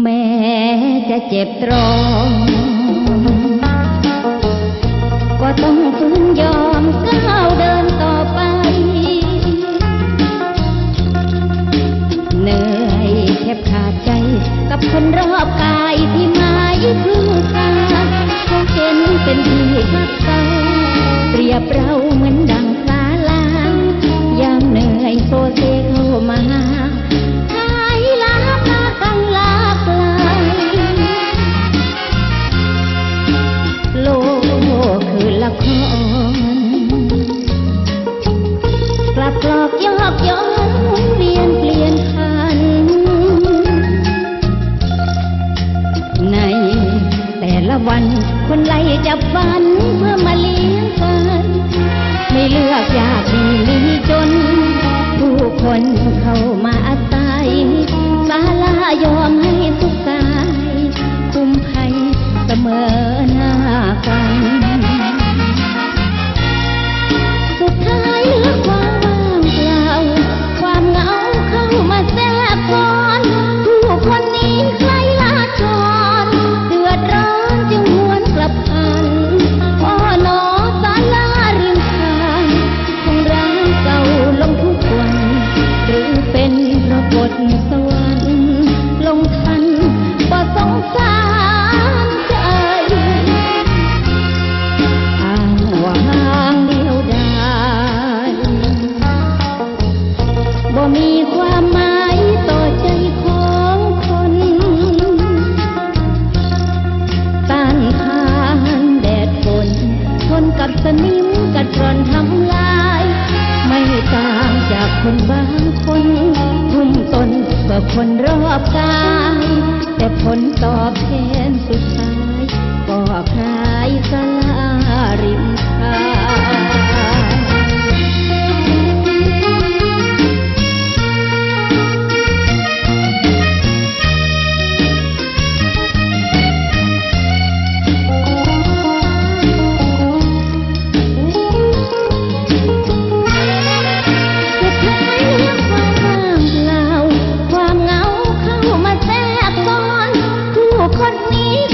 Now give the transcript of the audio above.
แม้จะเจ็บตรง ก็ต้องฝืนยอมก้าวเดินต่อไป เหนื่อยแทบขาดใจกับคนรอบกายที่ไม่พึ่งพาเขาเห็นเป็นที่พักเศร้าเปรียบเราเหมือนดัง อกยอกย้อนเวียนเปลี่ยนพัน ในแต่ละวันคนไล่จับฟันเพื่อมาเลี้ยงกัน ไม่เลือกยากดีมีจน ผู้คนเขา บ่มีความหมายต่อใจของคนต้านทานแดดฝนทนกับสนิมกัดกร่อนทำลาย ไม่ต่างจากคนบางคนทุ่มตนเพื่คนรอบกายแต่ผลตอบแทนสุดท้าย 你